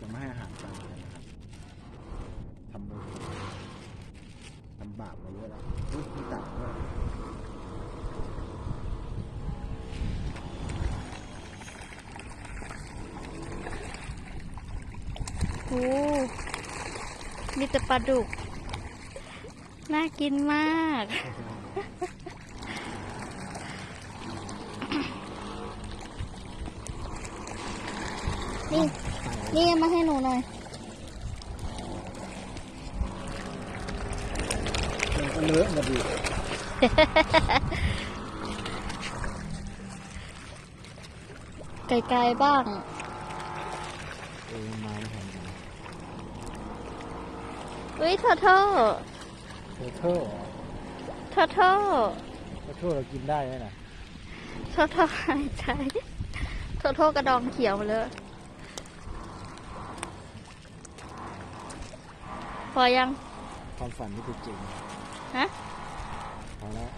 จะไม่ให้อาหารปลาเลยนะครับทำโมฆะทำบาปมาเยอะแล้วอุ๊ยมีตับด้วยโอ้มีแต่ปลาดุก น่ากินมากนี่ นี่เอามาให้หนูหน่อยมันก็เลอะมาดิไกลๆบ้างเออมาไม่ทันกันอุ้ยโทโทเทอเทิลโทโทเทอเทิลเรากินได้ไหมน่ะโทโทหายใจโทโทกระดองเขียวเลย พอยัง ความฝันที่เป็นจริงฮะ พอแล้ว